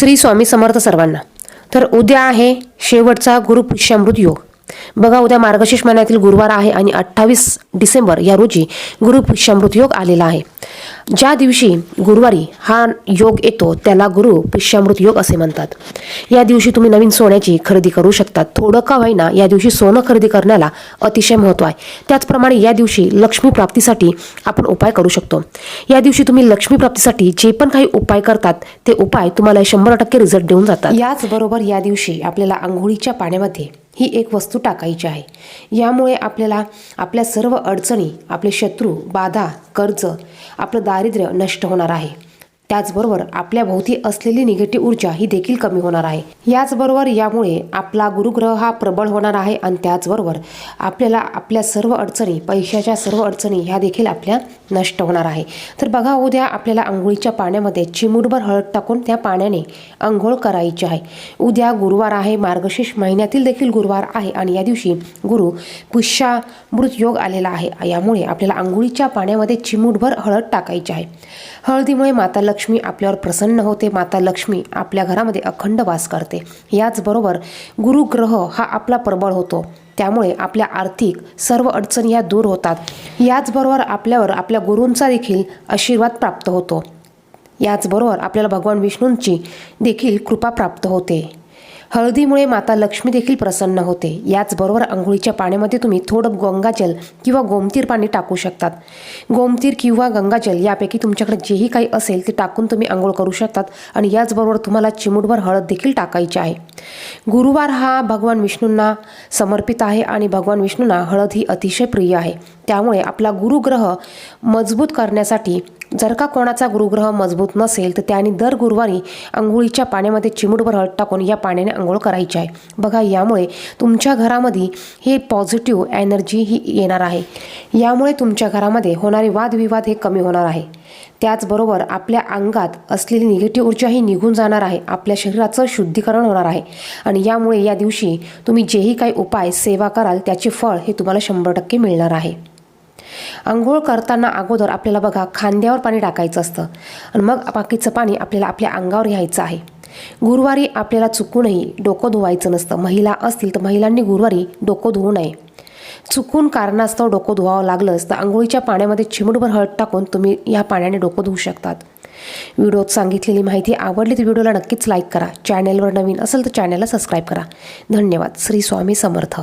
श्री स्वामी समर्थ सर्वांना. तर उद्या आहे शेवटचा गुरु पुष्यामृत योग. बघा उद्या मार्गशीर्ष महिन्यातील गुरुवार आहे आणि अठ्ठावीस डिसेंबर या रोजी गुरु पुष्यामृत योग आलेला आहे. ज्या दिवशी गुरुवारी हा योग येतो त्याला गुरु पिश्यामृत योग असे म्हणतात. या दिवशी तुम्ही नवीन सोन्याची खरेदी करू शकता. थोडं का होईना या दिवशी सोनं खरेदी करण्याला अतिशय महत्त्व आहे. त्याचप्रमाणे या दिवशी लक्ष्मी प्राप्तीसाठी आपण उपाय करू शकतो. या दिवशी तुम्ही लक्ष्मी प्राप्तीसाठी जे पण काही उपाय करतात ते उपाय तुम्हाला शंभर टक्के रिझल्ट देऊन जातात. याचबरोबर या दिवशी आपल्याला आंघोळीच्या पाण्यामध्ये ही एक वस्तू टाकायची आहे. यामुळे आपल्याला आपल्या सर्व अडचणी आपले शत्रू बाधा कर्ज आपलं दारिद्र्य नष्ट होणार आहे. त्याचबरोबर आपल्या भोवती असलेली निगेटिव्ह ऊर्जा ही देखील कमी होणार आहे. याचबरोबर यामुळे आपला गुरुग्रह हा प्रबळ होणार आहे आणि त्याचबरोबर आपल्याला आपल्या सर्व अडचणी पैशाच्या सर्व अडचणी ह्या देखील आपल्या नष्ट होणार आहे. तर बघा उद्या आपल्याला आंघोळीच्या पाण्यामध्ये चिमूटभर हळद टाकून त्या पाण्याने आंघोळ करायची आहे. उद्या गुरुवार आहे मार्गशीर्ष महिन्यातील देखील गुरुवार आहे आणि या दिवशी गुरु पुष्यामृत योग आलेला आहे. यामुळे आपल्याला आंघोळीच्या पाण्यामध्ये चिमूटभर हळद टाकायची आहे. हळदीमुळे माता लक्ष्मी आपल्यावर प्रसन्न होते माता लक्ष्मी आपल्या घरामध्ये अखंड वास करते. याचबरोबर गुरुग्रह हा आपला प्रबळ होतो. त्यामुळे आपल्या आर्थिक सर्व अडचणी ह्या दूर होतात. याचबरोबर आपल्यावर आपल्या गुरूंचा देखील आशीर्वाद प्राप्त होतो. याचबरोबर आपल्याला भगवान विष्णूंची देखील कृपा प्राप्त होते. हळदीमुळे माता लक्ष्मी देखील प्रसन्न होते. याचबरोबर आंघोळीच्या पाण्यामध्ये तुम्ही थोडं गंगाजल किंवा गोमतीर पाणी टाकू शकतात. गोमतीर किंवा गंगाजल यापैकी तुमच्याकडे जेही काही असेल ते टाकून तुम्ही आंघोळ करू शकतात आणि याचबरोबर तुम्हाला चिमूटभर हळद देखील टाकायची आहे. गुरुवार हा भगवान विष्णूंना समर्पित आहे आणि भगवान विष्णूंना हळद ही अतिशय प्रिय आहे. त्यामुळे आपला गुरुग्रह मजबूत करण्यासाठी जर का कोणाचा गुरुग्रह मजबूत नसेल तर त्याने दर गुरुवारी आंघोळीच्या पाण्यामध्ये चिमूटभर हळद टाकून या पाण्याने आंघोळ करायची आहे. बघा यामुळे तुमच्या घरामध्ये हे पॉझिटिव्ह एनर्जी ही येणार आहे. यामुळे तुमच्या घरामध्ये होणारे वादविवाद हे कमी होणार आहे. त्याचबरोबर आपल्या अंगात असलेली निगेटिव्ह ऊर्जा ही निघून जाणार आहे. आपल्या शरीराचं शुद्धीकरण होणार आहे. आणि यामुळे या दिवशी तुम्ही जेही काही उपाय सेवा कराल त्याचे फळ हे तुम्हाला शंभर टक्के मिळणार आहे. आंघोळ करताना अगोदर आपल्याला बघा खांद्यावर पाणी टाकायचं असतं. आणि मग बाकीचं पाणी आपल्याला आपल्या अंगावर घ्यायचं आहे. गुरुवारी आपल्याला चुकूनही डोकं धुवायचं नसतं. महिला असतील तर महिलांनी गुरुवारी डोकं धुवू नये. चुकून कारणास्तव डोकं धुवावं लागलंच तर आंघोळीच्या पाण्यामध्ये चिमटभर हळद टाकून तुम्ही या पाण्याने डोकं धुवू शकतात. व्हिडिओत सांगितलेली माहिती आवडली तर व्हिडिओला नक्कीच लाईक करा. चॅनेलवर नवीन असेल तर चॅनेलला सबस्क्राईब करा. धन्यवाद. श्री स्वामी समर्थ.